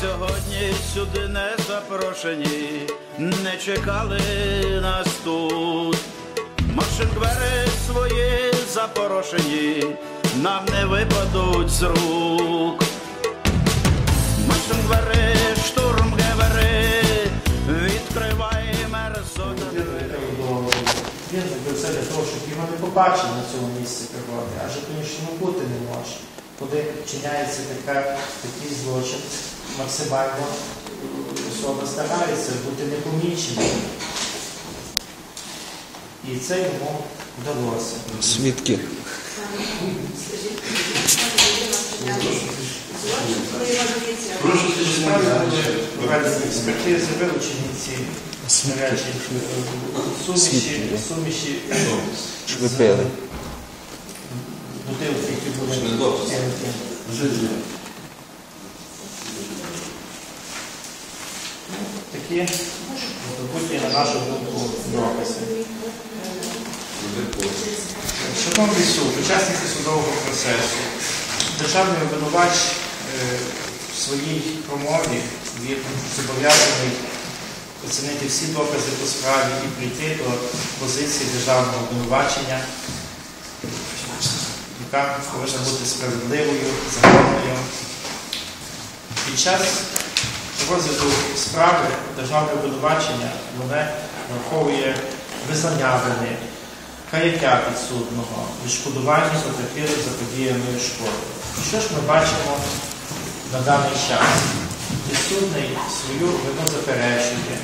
сьогодні сюди не запрошені, не чекали нас тут. Машин двері свої запорошені, нам не випадуть з рук. Машин двері, штурм гевери, відкривай все для того, щоб його не побачили на цьому місці природи, адже, звісно, бути не може. Коли вчиняється така, такий злочин, максимально особа старається бути непоміченою. І це йому вдалося. Свідки. Прошу проведені експертизи, вилучені ці е, суміші, суміші пили? бутилки, які були Такі добуті, на нашу думку, докази. Шановний суд, учасники судового процесу, державний обвинувач е, в своїй промові він зобов'язаний оцінити всі докази по справі і прийти до позиції державного обвинувачення, яка повинна бути справедливою, законною. Під час розгляду справи державне обвинувачення воно враховує визнання вини, каяття підсудного, відшкодування потерпілих заподіяної шкоди. І що ж ми бачимо на даний час? Підсудний свою вину заперечує,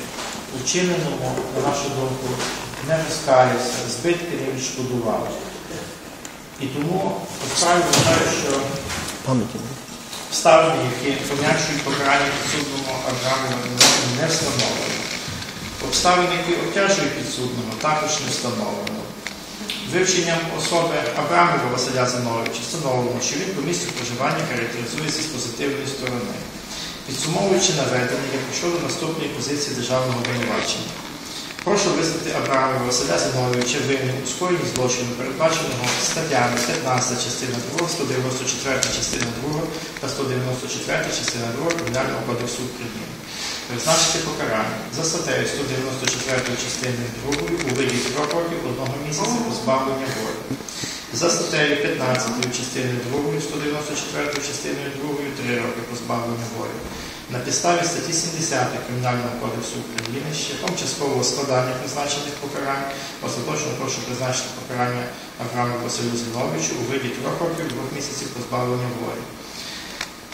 у вчиненому, на нашу думку, не розкаявся, збитки не відшкодував. І тому по вважаю, що. Обставини, які пом'якшують покарання підсудному Аврааму не встановлено. Обставини, які обтяжують підсудному, також не встановлено. Вивченням особи Абрамова Василя Зиновича встановлено, що він по місцю проживання характеризується з позитивної сторони. Підсумовуючи наведення, я прийшов до наступної позиції державного обвинувачення. Прошу визнати Абрамова Василя Зиновича винним у скоєнні злочину, передбаченого статтями 15 частина 2, 194 частина 2 та 194 частина 2 Кримінального кодексу України. Призначити покарання за статтею 194 частини 2 у виді 3 років одного місяця позбавлення волі. За статтею 15 частини 2, 194 частиною 2, 3 роки позбавлення волі. На підставі статті 70 Кримінального кодексу України шляхом часткового складання призначених покарань остаточно прошу призначити покарання Аврааму Василю Зіновичу у виді 3 років 2 місяців позбавлення волі.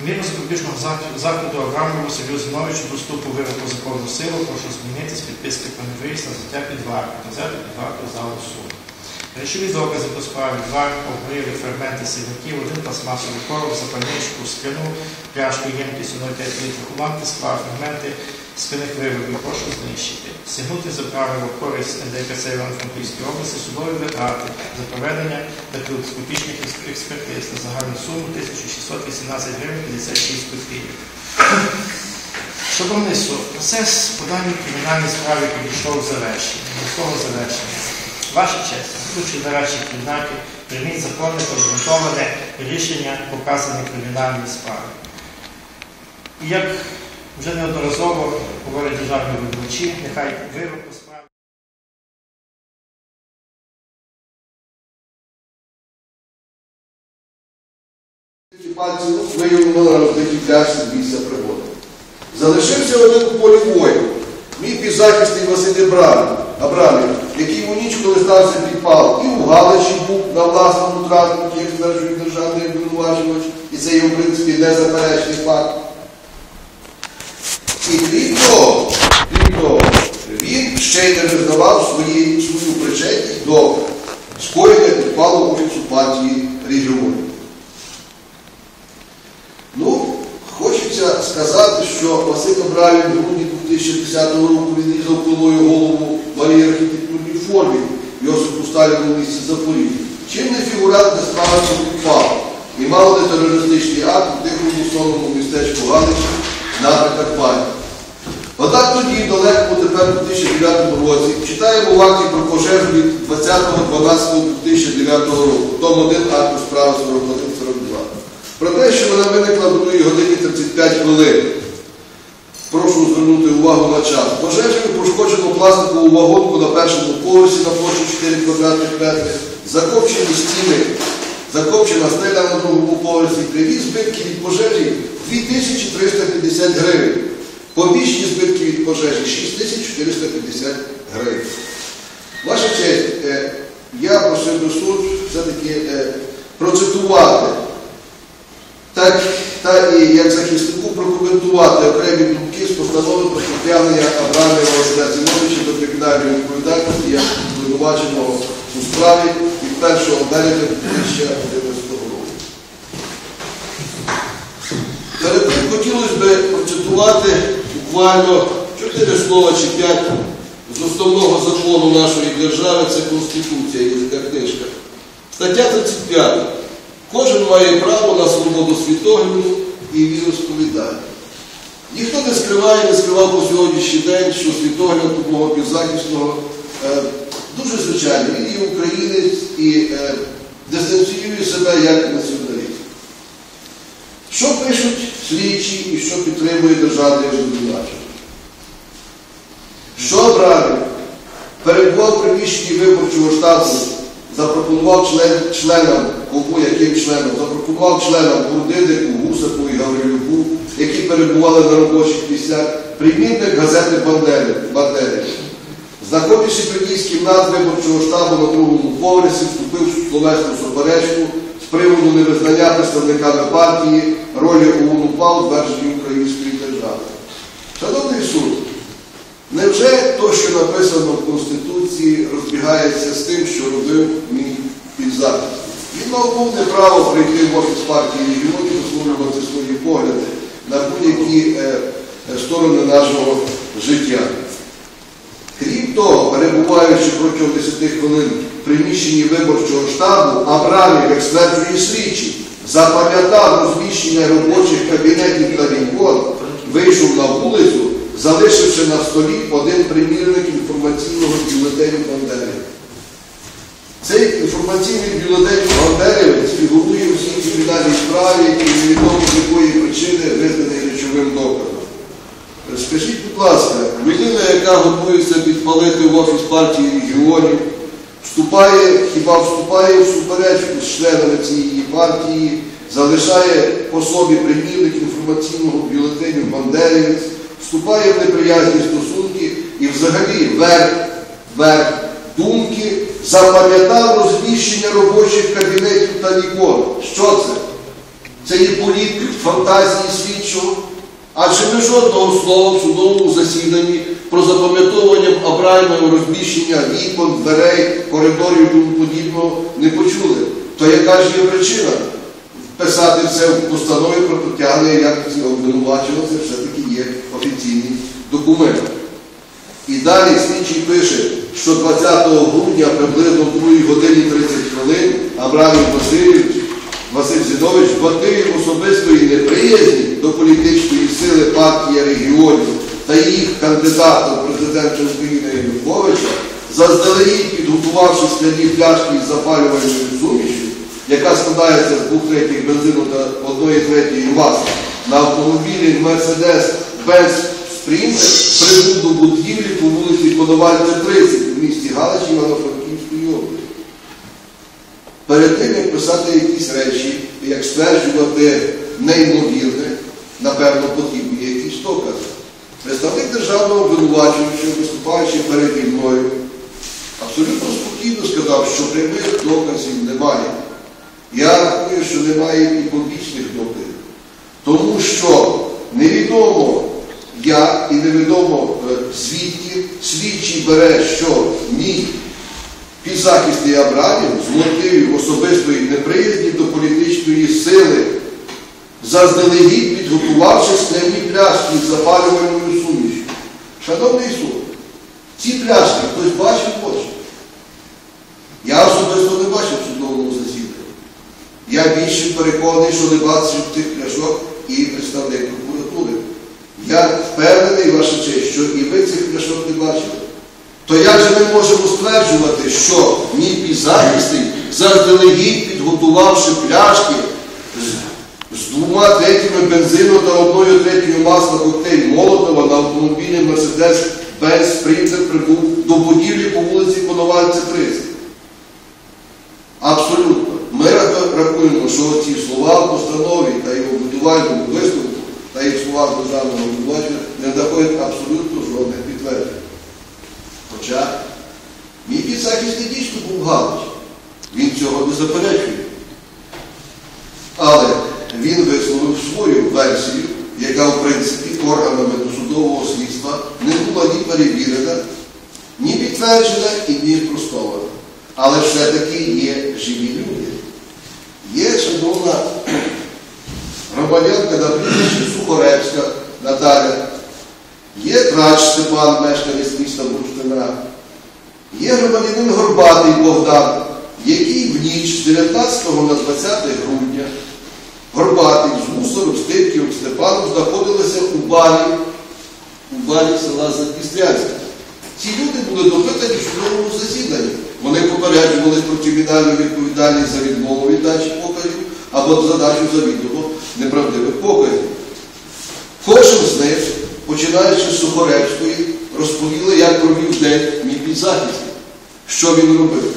Міру запобіжного заходу Аврааму Василю Зіновичу до вступу вироку законну силу прошу змінити з підписки про невиїзд на взяття під варту, взяти під варту залу суду. Речові докази по справі два обриви, фрагменти сірників, один пластмасовий короб, запальничку, скляну, пляшку ємкістю 0,5 літрів, уламки скла, фрагменти скляних виробів прошу знищити. Стягнути за правило користь НДКЦ Івано-Франківської області судові витрати за проведення дактилоскопічних експ- експертиз на загальну суму 1618 гривень 56 копійок. Шановний суд, процес по даній кримінальній справі підійшов завершення, до завершення. Ваша честь, будучи нарадчі кімнаті, прийміть законне обґрунтоване рішення показаної кримінальної справи. І як вже неодноразово говорять державні виконавчі, нехай вирок по справі. Виявлено з місця пригоди. Залишився один у полі бою. Мій підзахисний Василь Абрам, Абрамів, який у ніч, коли стався підпал, і у Галичі був на власному транспорті, як стверджує державний обвинувачувач, і це є, в принципі, незаперечний факт. І крім того, крім того, він ще й не визнавав свою причетність до скоєння підпалу офісу партії регіону. Ну, хочеться сказати, що Василь Абрамів в грудні 2010 року відрізав пилою голову Марії архітектурній формі Йосипу Сталіну в місті Запоріжжя. Чим не фігурант не справився підпал і мало не терористичний акт у тихому сонному містечку Галичі на Прикарпатті. Однак тоді, в далекому тепер 2009 році, читаємо акті про пожежу від 20.12.2009 року, том 1 акту справи 41-42. Про те, що вона виникла в 2 годині 35 хвилин. прошу звернути увагу на час. Пожежею пошкоджено пластикову вагонку на першому поверсі на площі 4 квадратних метри, закопчені стіни, закопчена стеля на другому поверсі, прямі збитки від пожежі 2350 гривень. Побічні збитки від пожежі 6450 гривень. Ваша честь, е, я просив би суд все-таки е, процитувати, та і як захиснику прокоментувати окремі думки з постанови про притягнення Абрамова Василя Зіновича до кримінальної відповідальності як обвинуваченого у справі від 1 березня 2011 року. Перед тим хотілося б процитувати буквально чотири слова чи п'ять з основного закону нашої держави, це Конституція, така книжка. Стаття 35. Кожен має право на свободу світогляду і віросповідання. Ніхто не скриває, не скривав по сьогоднішній день, що світогляд такого півзахисного е, дуже звичайний. Він є українець і е, дистанціює себе як націоналіст. Що пишуть слідчі і що підтримує державний обвинувачення? Що Абрамів перебував приміщенні виборчого штабу, запропонував член, членам, кому яким членам, запропонував членам Бурдидику, Гусаку і Гаврилюку, які перебували на робочих місцях, примірник газети Бандери. Знаходячи тоді з кімнат виборчого штабу на другому поверсі, вступив в словесну суперечку з приводу невизнання представниками партії ролі ОУН УПА у збереженні української держави. Шановний суд, невже то, що написано в Конституції, розбігається з тим, що робив мій підзахист? Він мав повне право прийти в офіс партії регіонів, висловлювати свої погляди на будь-які е, е, сторони нашого життя. Крім того, перебуваючи протягом 10 хвилин в приміщенні виборчого штабу, Абрамів, як стверджує слідчий, запам'ятав розміщення робочих кабінетів та вікон, вийшов на вулицю, залишивши на столі один примірник інформаційного бюлетеню Бандери. Цей інформаційний бюлетень Бандерівець фігурує у всій кримінальній справі і невідомо з якої причини визнаний речовим доказом. Скажіть, будь ласка, людина, яка готується підпалити в офіс партії регіонів, вступає, хіба вступає в суперечку з членами цієї партії, залишає по собі примірник інформаційного бюлетеню Бандерівець, вступає в неприязні стосунки і взагалі верх, верх думки запам'ятав розміщення робочих кабінетів та вікон. Що це? Це є політ фантазії слідчого. Адже ми жодного слова в судовому засіданні про запам'ятовування Абраймова розміщення вікон, дверей, коридорів і тому подібного не почули. То яка ж є причина писати це в постанові про притягнення як обвинуваченого, це все-таки є офіційний документ. І далі слідчий пише, що 20 грудня приблизно в 2 годині 30 хвилин Абрамів Васильович Василь Зінович в особистої неприязні до політичної сили партії регіонів та їх кандидата в президента України Януковича, заздалегідь підготувавши скляні пляшки із запалювальною сумішю, яка складається з двох третіх бензину та одної третьої маски, на автомобілі Mercedes Sprinter прибув будівлі по вулиці Коновальця 30 в місті Галич Івано-Франківської області. Перед тим, як писати якісь речі, як стверджувати неймовірне, напевно, потрібні якісь докази. Представник державного обвинувачувача, виступаючи переді мною, абсолютно спокійно сказав, що прямих доказів немає. Я рахую, що немає і побічних доказів. Тому що невідомо як і невідомо е, звідки слідчий бере, що мій підзахисний Абрамів з мотивів особистої неприязні до політичної сили, заздалегідь підготувавши скляні пляшки з запалювальною сумішю. Шановний суд, ці пляшки хтось бачив в очі? Я особисто не бачив в судовому засіданні. Я більше переконаний, що не бачив тих пляшок і представник прокуратури. Я впевнений, ваша честь, що і ви цих пляшок не бачили. То як же ми можемо стверджувати, що мій підзахисний заздалегідь підготувавши пляшки з, з двома третіми бензину та одною третьою масла коктейль Молотова автомобілем Мерседес Бенz Спринтер прибув до будівлі по вулиці Коновальця 30. Абсолютно. Ми рахуємо, що ці слова в постанові та його будівельному висновку їх державного будувача не знаходять абсолютно жодних підтверджень. Хоча мій підзахисний дійсно був Галич. Він цього не заперечує. Але він висловив свою версію, яка в принципі органами досудового слідства не була ні перевірена, ні підтверджена і ні спростована. Але все-таки є живі люди. Є шановна громадянка на Степан, мешканець міста Бурштина, є громадянин Горбатий Богдан, який в ніч з 19 на 20 грудня Горбатий з Гусаром, Стипків, Степаном знаходилися у барі, у барі села Запістрянське. Ці люди були допитані в судовому засіданні. Вони попереджували про кримінальну відповідальність за відмову від дачі показів або задачу завідомо неправдивих показів. Кожен з них, починаючи з Сухоревської, розповіли, як провів день мій підзахисник, що він робив.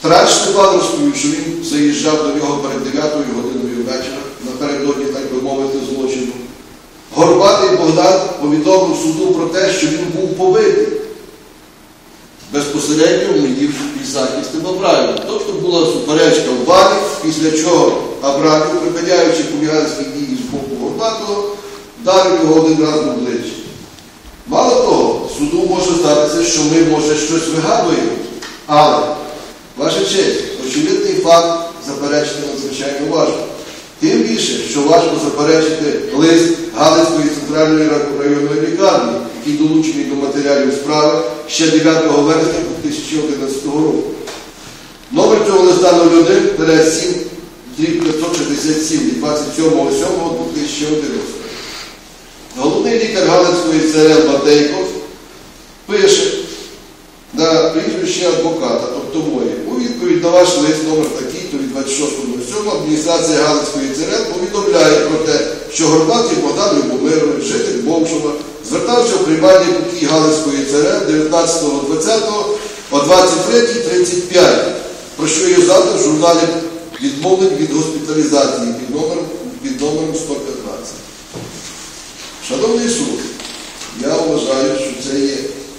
Трач Степан розповів, що він заїжджав до нього перед 9 годиною вечора, напередодні, так би мовити, злочину. Горбатий Богдан повідомив суду про те, що він був побитий. Безпосередньо моїм підзахисним Абрамів. Тобто була суперечка в барі, після чого Абрамів, припиняючи хуліганські дії з боку Горбатого, вдарив його один раз в обличчя. Мало того, суду може здатися, що ми, може, щось вигадуємо, але, ваша честь, очевидний факт заперечити надзвичайно важко. Тим більше, що важко заперечити лист Галицької центральної районної лікарні, який долучений до матеріалів справи ще 9 вересня 2011 року. Номер цього листа 01-7 567 від 27.07.2011. Головний лікар Галицької ЦРЛ Батейко пише на прізвище адвоката, тобто моє, у відповідь на ваш лист номер такий, то від 26.07 адміністрація Галицької ЦРЛ повідомляє про те, що Горбатий Богдан Любомирович, житель Бовшова, звертався в приймальні куті Галицької ЦРЛ 19.20 о 23.35, про що є завтра в журналі відмовлень від госпіталізації під номером, під номером 115. Шановний суд, я вважаю, що це є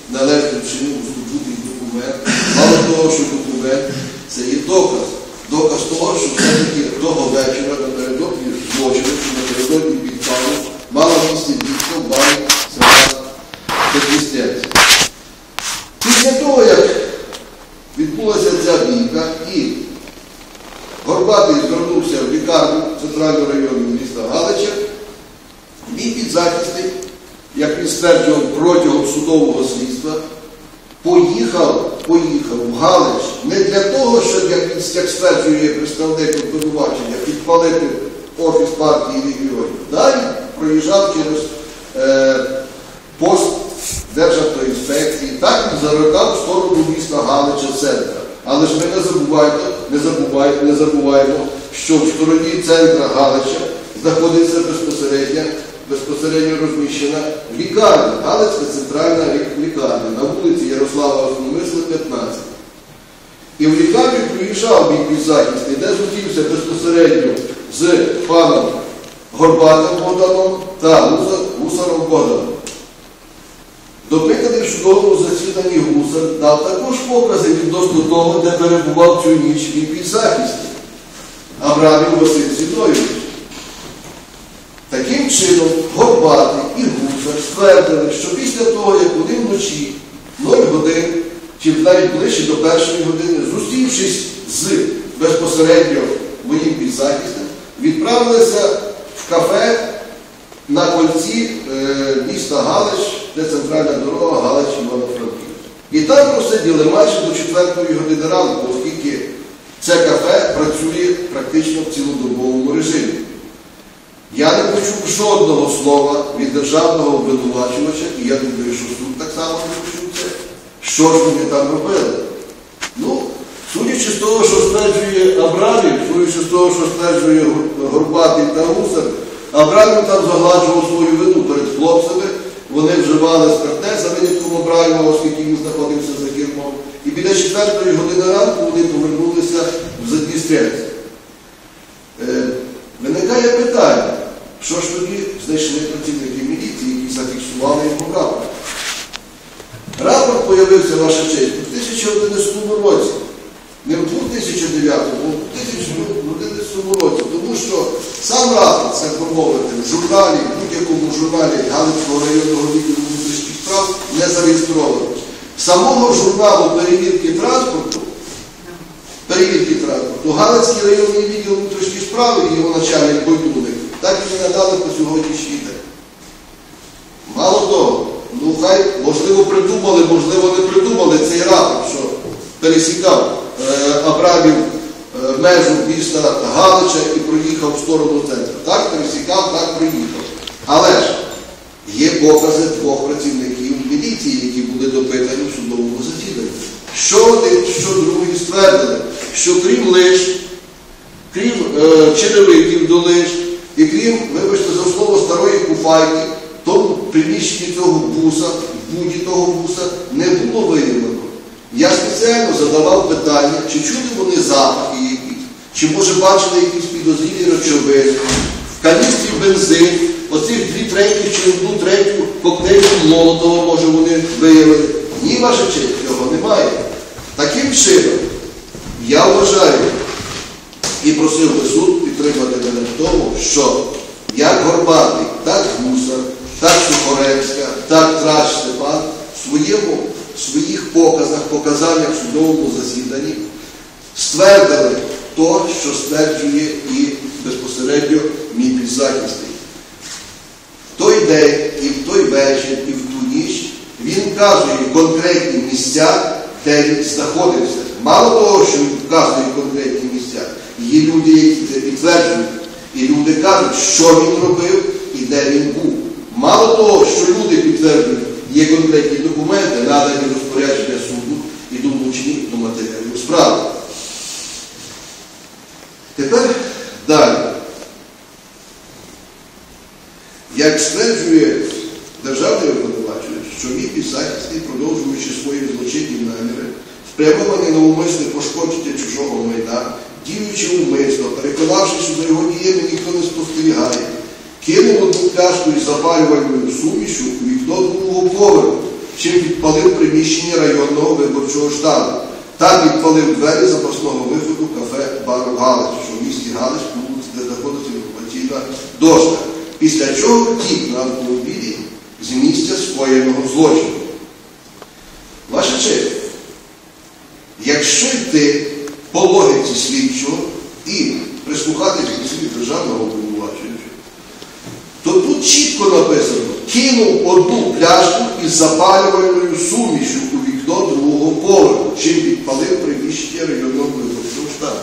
належним чином здобутий документ. Мало того, що документ це є доказ. Доказ того, що все-таки того вечора напередодні злочину, чи напередодні підпалу, мала місце дійсно в барі села Петрістянця. Після того, як відбулася ця бійка і Горбатий звернувся в лікарню Центрального району міста Галича, мій підзахисник, як він стверджував протягом судового слідства, поїхав, поїхав в Галич не для того, щоб, як як стверджує представник обвинувачення, підпалити офіс партії регіонів. Далі проїжджав через е, пост Державтоінспекції, так він завертав в сторону міста Галича центра. Але ж ми не забувайте, не забувайте, не забуваємо, що в стороні центра Галича знаходиться безпосередньо, безпосередньо розміщена лікарня, Галицька центральна лікарня на вулиці Ярослава Основмисла, 15. І в лікарню приїжджав мій підзахисний, де зустрівся безпосередньо з паном Горбатим Богданом та Гусаром Богданом. Допитаний в судовому засіданні Гусар дав також покази відносно того, де перебував цю ніч мій підзахисник Абрамів Василь Зінович. Таким чином, Горбатий і Гусар ствердили, що після того, як вони вночі 0 годин, чи навіть ближче до першої години, зустрівшись з безпосередньо моїм підзахисним, відправилися в кафе на кольці е, міста Галич, де центральна дорога Галич Івано-Франківськ. І там просиділи майже до 4 години ранку, оскільки це кафе працює практично в цілодобовому режимі. Я не почув жодного слова від державного обвинувачувача, і я думаю, що суд так само не почув це, що ж вони там робили. Ну, судячи з того, що стверджує Абрамів, судячи з того, що стверджує Гор- Горбатий та Гусар, Абрамів там загладжував свою вину перед хлопцями вони вживали спиртне за винятком Абраєва, оскільки він знаходився за кермом. І біля четвертої години ранку вони повернулися в Задністрянськ. Е, Виникає питання, що ж тоді знайшли працівники міліції, які зафіксували його рапорт. Рапорт появився, ваша честь, у 2011 році, не в 2009, а в 2011 році, тому що сам рапорт, це промовити, в журналі, в будь-якому журналі Галицького районного відділу внутрішніх справ не зареєстровано. Самого журналу перевірки транспорту перевірки транспорту. Галицький районний відділ внутрішніх справ і його начальник Бойдуник так і не надали по сьогоднішній день. Мало того, ну хай, можливо, придумали, можливо, не придумали цей рапорт, що пересікав е, Абрамів е, межу міста Галича і проїхав в сторону центру. Так пересікав, так проїхав. Але ж є покази двох працівників міліції, які були допитані в судовому засіданні. Що один, що другий ствердили, що крім лиш, крім е, черевиків до лиш, і крім, вибачте, за слово старої куфайки, тому приміщенні цього буса, в буді того буса не було виявлено. Я спеціально задавав питання, чи чули вони запахи якісь, чи може бачили якісь підозрілі речовини, в каністрі бензин, оцих дві треті чи одну третю коктейлів Молотова, може вони виявили. Ні, ваша честь, цього немає. Таким чином, я вважаю і просив би суд підтримати мене в тому, що як Горбатий, так Гусар, так Сухорецька, так Трач Степан в своєму, в своїх показах, показаннях в судовому засіданні ствердили то, що стверджує і безпосередньо мій підзахисний. В той день і в той вечір, і в ту ніч він вказує конкретні місця, де він знаходився. Мало того, що він вказує конкретні місця, є люди, які підтверджують, і люди кажуть, що він робив і де він був. Мало того, що люди підтверджують, є конкретні документи, надані розпорядження суду і долучені до матеріалів справи. Тепер далі. Як стверджує державний обвинувачувач, що мій підзахисний, продовжуючи свої злочинні наміри, спрямовані на умисне пошкодження чужого майна, діючи умисно, переконавшись, що за його діями ніхто не спостерігає, кинув одну пляшку із запалювальною сумішю у вікно другого поверху, чим підпалив приміщення районного виборчого штабу. Там підпалив двері запасного виходу кафе бару Галич, що в місті Галич, де знаходиться інформаційна дошка. Після чого втік на автомобілі з місця скоєного злочину. Ваша честь, якщо йти по логіці слідчого і прислухатись до слів державного обвинувачуючого, то тут чітко написано, кинув одну пляшку із запалювальною сумішю у вікно другого поверху, чим підпалив приміщення районного виборчого штабу.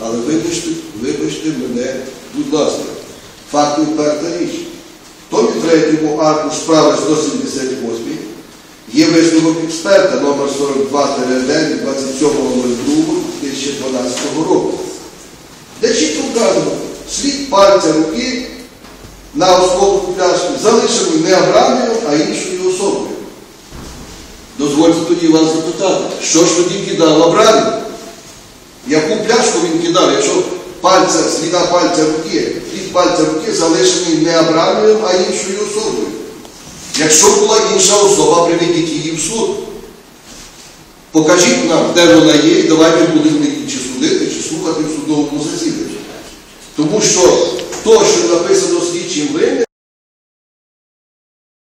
Але вибачте, вибачте мене, будь ласка, факт відверта річ. В томі третьому арку справи 178 є висновок експерта номер 42 27.02.2012 року, де чітко вказано, слід пальця руки на осколку пляшки залишений не Абрамієм, а іншою особою. Дозвольте тоді вас запитати, що ж тоді кидав Абрамів? Яку пляшку він кидав, якщо пальця, сліда пальця руки, слід пальця руки залишений не Абрамієм, а іншою особою? Якщо була інша особа, приведіть її в суд. Покажіть нам, де вона є, і давайте будемо її чи судити, чи слухати в судовому засіданні. Тому що то, що написано слідчим винним,